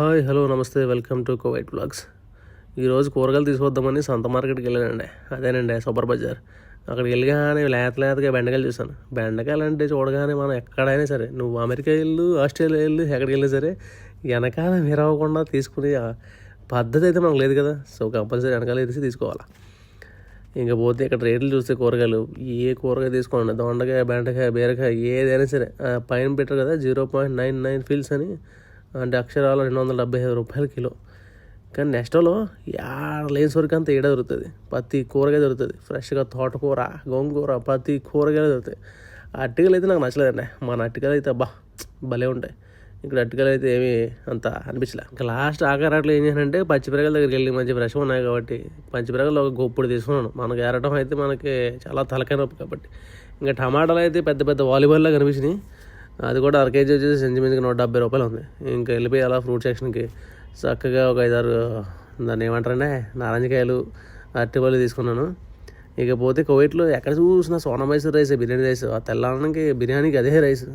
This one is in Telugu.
హాయ్ హలో నమస్తే వెల్కమ్ టు కోవైట్ బ్లాగ్స్. ఈరోజు కూరగాయలు తీసుకొద్దామని సొంత మార్కెట్కి వెళ్ళానండి. అదేనండి సూపర్ బజార్. అక్కడికి వెళ్ళగానే లేత లేతగా బెండకాయలు చూసాను బెండకాయలు అంటే చూడగానే మనం ఎక్కడైనా సరే నువ్వు అమెరికా వెళ్ళు ఆస్ట్రేలియా వెళ్ళు ఎక్కడికి వెళ్ళినా సరే వెనకాల విరవకుండా తీసుకునే పద్ధతి అయితే మనకు లేదు కదా. సో కంపల్సరీ వెనకాల తీసి తీసుకోవాలా. ఇంకా పోతే ఇక్కడ రేట్లు చూస్తే కూరగాయలు ఏ కూరగాయ తీసుకోండి? దొండకాయ బెండకాయ బీరకాయ ఏదైనా సరే పైన పెట్టారు కదా zero point nine nine fils అని. అంటే అక్షరాలు రెండు వందల డెబ్బై ఐదు రూపాయల కిలో. కానీ నెక్స్ట్లో యాడ లేని సరికి అంత ఏడ దొరుకుతుంది. ప్రతి కూరగాయ దొరుకుతుంది. ఫ్రెష్గా తోటకూర గోంగూర ప్రతి కూరగాయలు దొరుకుతాయి. అట్టికలు అయితే నాకు నచ్చలేదండి. మన అట్టికలు అయితే అబ్బా భలే ఉంటాయి. ఇక్కడ అట్టికలు అయితే ఏమీ అంత అనిపించలే. ఇంకా లాస్ట్ ఆకారాట్లు ఏం చేశానంటే పచ్చిపిరగల దగ్గరికి వెళ్ళి మంచి ఫ్రెష్ ఉన్నాయి కాబట్టి పచ్చిపిరగలు ఒక గొప్పుడు తీసుకున్నాను. మనకు ఏరటం అయితే మనకి చాలా తలకాయ నొప్పి కాబట్టి. ఇంకా టమాటాలు అయితే పెద్ద పెద్ద వాలీబాల్లా కనిపించినాయి. అది కూడా అర కేజీ వచ్చేసి సెంచిమించుకి నూట డెబ్బై రూపాయలు ఉంది. ఇంకా వెళ్ళిపోయి అలా ఫ్రూట్ సెక్షన్కి చక్కగా ఒక ఐదారు దాన్ని ఏమంటారంటే నారంజకాయలు అరటిపళ్ళు తీసుకున్నాను. ఇకపోతే కోవిట్లో ఎక్కడ చూసినా సోనా మైసూర్ రైస్ బిర్యానీ రైస్. ఆ తెల్లానికి బిర్యానీకి అదే రైస్.